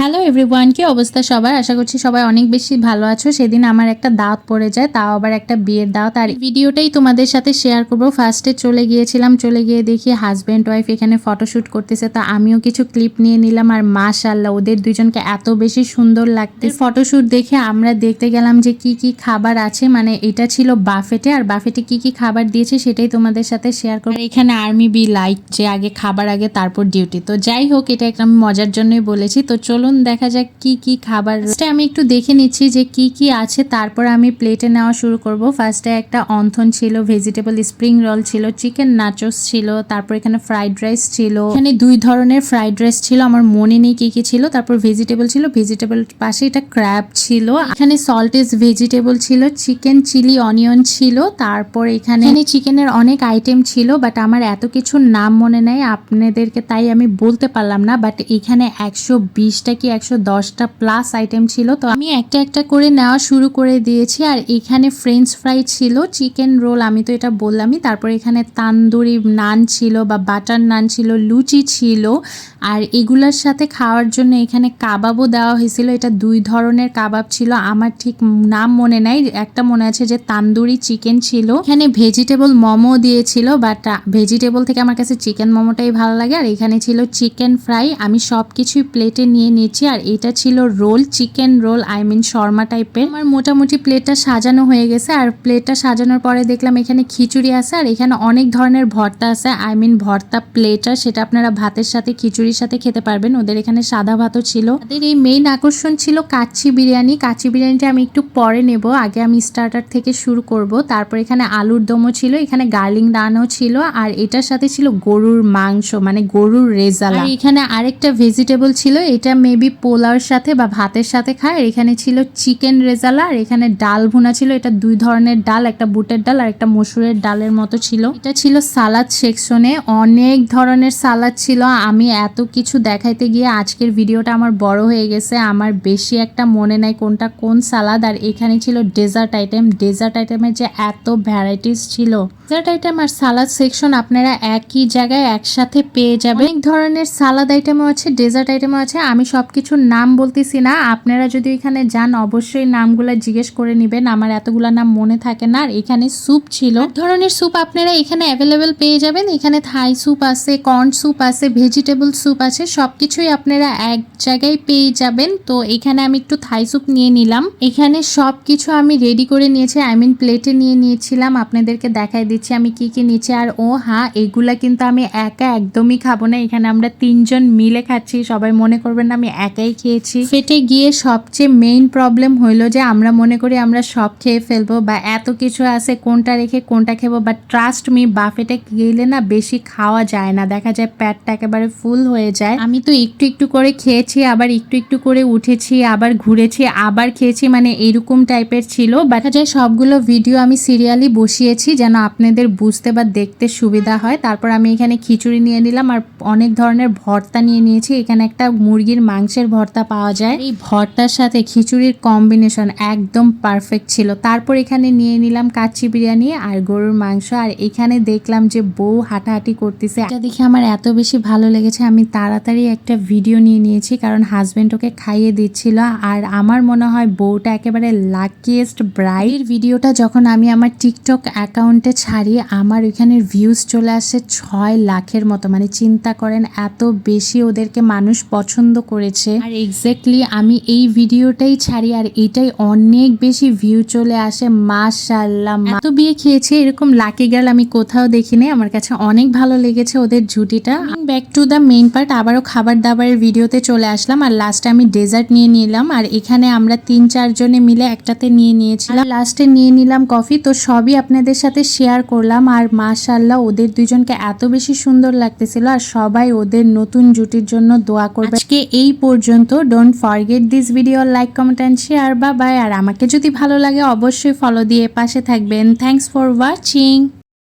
Hello everyone কি অবস্থা সবার? আশা করছি সবাই অনেক বেশি ভালো আছো। সেদিন আমার একটা দাওয়াত পড়ে যায়, তাও আবার একটা বিয়ের দাওয়াত আর ভিডিওটাই তোমাদের সাথে শেয়ার করব। ফার্স্টে চলে গিয়েছিলাম, চলে গিয়ে দেখি হাজব্যান্ড ওয়াইফ এখানে ফটোশ্যুট করতেছে। তা আমিও কিছু ক্লিপ নিয়ে নিলাম আর মাশাল্লাহ ওদের দুজনকে এত বেশি সুন্দর লাগতে ফটোশ্যুট দেখে আমরা দেখতে গেলাম যে কি কি খাবার আছে। মানে এটা ছিল বাফেটে আর বাফেটে কি কি খাবার দিয়েছে সেটাই তোমাদের সাথে শেয়ার করব। এখানে আর্মি বি লাইক যে আগে খাবার আগে, তারপর ডিউটি তো যাই হোক, এটা একটা মজার জন্যই বলেছি। তো চলুন দেখা যাক কি কি খাবার আমি একটু দেখে নিচ্ছি যে কি কি আছে। তারপর আমি প্লেটে নেওয়া শুরু করব। ফার্স্টে একটা অন্থন ছিল ভেজিটেবল স্প্রিং রোল ছিল চিকেন নাচোস ছিল, তারপর এখানে ফ্রাইড রাইস ছিল। এখানে দুই ধরনের ফ্রাইড রাইস ছিল। আমার মনে নেই কি কি ছিল। তারপর ভেজিটেবল ছিল। ভেজিটেবল পাশে এটা ক্র্যাব ছিল। এখানে সল্টেজ ভেজিটেবল ছিল চিকেন চিলি অনিয়ন ছিল। তারপর এখানে চিকেনের অনেক আইটেম ছিল বাট আমার এত কিছু নাম মনে নেই। আপনাদেরকে তাই আমি বলতে পারলাম না বাট এখানে একশো বিশটা কি একশো দশটা প্লাস আইটেম ছিল? তো আমি একটা একটা করে নেওয়া শুরু করে দিয়েছি। আর এখানে ফ্রেঞ্চ ফ্রাই ছিল চিকেন রোল আমি তো এটা বললামই। তারপর এখানে তান্দুরি নান ছিল বা বাটার নান ছিল, লুচি ছিল। আর এগুলোর সাথে খাওয়ার জন্য এখানে কাবাবও দেওয়া হয়েছিল। এটা দুই ধরনের কাবাব ছিল। আমার ঠিক নাম মনে নাই। একটা মনে আছে যে তান্দুরি চিকেন ছিল। এখানে ভেজিটেবল মোমো দিয়েছিল বাট ভেজিটেবল থেকে আমার কাছে চিকেন মোমোটাই ভালো লাগে। আর এখানে ছিল চিকেন ফ্রাই আমি সব কিছুই প্লেটে নিয়ে নিয়েছি আর এটা ছিল roll, chicken roll, I mean shawarma টাইপের। আমার মোটামুটি প্লেটটা সাজানো হয়ে গেছে আর প্লেটটা সাজানোর পরে দেখলাম এখানে খিচুড়ি আছে আর এখানে অনেক ধরনের ভর্তা আছে। আই মিন ভর্তা প্লেটার, সেটা আপনারা ভাতের সাথে, খিচুড়ির সাথে খেতে পারবেন। ওদের এখানে সাদা ভাতও ছিল। তাদের এই মেইন আকর্ষণ ছিল কাচ্চি বিরিয়ানি। কাচ্চি বিরিয়ানিটা আমি একটু পরে নেব। আগে আমি স্টার্টার থেকে শুরু করব। তারপর এখানে আলুর দমও ছিল, এখানে গার্লিং ডানও ছিল আর এটার সাথে ছিল গরুর মাংস মানে গরুর রেজালা। এখানে আরেকটা ভেজিটেবল ছিল, এটা মেবি পোলাওর সাথে বা ভাতের সাথে খায়। আর এখানে ছিল চিকেন রেজালা, আর এখানে ডাল ভুনা ছিল। এটা দুই ধরনের ডাল, একটা বুটের ডাল আর একটা মসুরের ডালের মতো ছিল। এটা ছিল সালাদ সেকশনে। অনেক ধরনের সালাদ ছিল। আমি এত কিছু দেখাইতে গিয়ে আজকের ভিডিওটা আমার বড় হয়ে গেছে। আমার বেশি একটা মনে নাই কোনটা কোন সালাদ। আর এখানে ছিল ডেজার্ট আইটেম। ডেজার্ট আইটেমের যে এত ভ্যারাইটিস ছিল। ডেজার্ট আইটেম আর সালাদ সেকশন আপনারা একই জায়গায় একসাথে পেয়ে যাবেন। অনেক ধরনের সালাদ আইটেমও আছে ডেজার্ট আইটেমও আছে। আমি সব কিছুর নাম বলতেছি না। আপনারা যদি এখানে যান, অবশ্যই নামগুলো জিজ্ঞেস করে নেবেন। আমার এতগুলা নাম মনে থাকে না আর এখানে স্যুপ ছিল। ধরনের স্যুপ আপনারা এখানে অ্যাভেলেবেল পেয়ে যাবেন। এখানে থাই স্যুপ আছে কর্ন স্যুপ আছে ভেজিটেবল স্যুপ আছে সব কিছুই আপনারা এক জায়গায় পেয়ে যাবেন। তো এখানে আমি একটু থাই স্যুপ নিয়ে নিলাম। এখানে সব কিছু আমি রেডি করে নিয়েছি আই মিন প্লেটে নিয়ে নিয়েছিলাম। আপনাদেরকে দেখাই দিচ্ছি। আমি কি কি নিচ্ছি, আর ও হ্যাঁ এগুলা কিন্তু আমি একা একদমই খাব না। এখানে আমরা তিনজন মিলে খাচ্ছি, সবাই মনে করবেন না আমি একাই খেয়েছি। ফেটে গিয়ে সবচেয়ে মেইন প্রবলেম হইল যে আমরা মনে করি আমরা সব খেয়ে ফেলব বা এত কিছু আছে কোনটা রেখে কোনটা খেবো বাট ট্রাস্ট মি বাফেটে গেলে না বেশি খাওয়া যায় না। দেখা যায় প্যাটটা একেবারে ফুল হয়ে যায়। আমি তো একটু একটু করে খেয়েছি, আবার একটু একটু করে উঠেছি, আবার ঘুরেছি, আবার খেয়েছি মানে এরকম টাইপের ছিল। দেখা যায় সবগুলো ভিডিও আমি সিরিয়ালি বসিয়েছি যেন আপনাদের বুঝতে বা দেখতে সুবিধা হয়। তারপর আমি এখানে খিচুড়ি নিয়ে নিলাম আর অনেক ধরনের ভর্তা নিয়ে নিয়েছি। এখানে একটা মুরগির মাংসের ভর্তা পাওয়া যায়। এই ভর্তার সাথে খিচুড়ির কম্বিনেশন একদম পারফেক্ট ছিল। তারপর এখানে নিয়ে নিলাম কাচ্চি বিরিয়ানি আর গরুর মাংস। আর এখানে দেখলাম যে বউ হাঁটাহাঁটি করতেছে। এটা দেখে আমার এত বেশি ভালো লেগেছে। আমি তাড়াতাড়ি একটা ভিডিও নিয়ে নিয়েছি কারণ হাজবেন্ড ওকে খাইয়ে দিচ্ছিল। আর আমার মনে হয় বউটা একেবারে লাকিয়েস্ট ব্রাইড ভিডিওটা যখন আমি আমার টিকটক অ্যাকাউন্টে ছাড়ি আমার ওইখানের ভিউজ চলে আসে ছয় লাখের মতো। মানে চিন্তা করেন, এত বেশি ওদেরকে মানুষ পছন্দ করেছে। আর এক্স্যাক্টলি আমি এই ভিডিওটাই ছাড়ি, আর এটাই অনেক বেশি ভিউ চলে আসে। মাশাল্লাহ এত বিয়ে খেয়েছে, এরকম লাকি গার্ল আমি কোথাও দেখিনি। আমার কাছে অনেক ভালো লেগেছে ওদের জুটিটা back to the main part আবারও খাবার দাবারের ভিডিওতে চলে আসলাম। আর লাস্টে আমি ডেজার্ট নিয়ে নিলাম। আর এখানে আমরা তিন চারজনে মিলে একটাতে নিয়ে নিয়েছিলাম। লাস্টে নিয়ে নিলাম কফি তো সবই আপনাদের সাথে শেয়ার করলাম। আর মাশাল্লাহ ওদের দুজনকে এত বেশি সুন্দর লাগতেছিল আর সবাই ওদের নতুন জুটির জন্য দোয়া করবে। আজকে এই পর্যন্ত। Don't forget this video like comment and share বা বাই আর আমাকে যদি ভালো লাগে, অবশ্যই ফলো দিয়ে পাশে থাকবেন। Thanks for watching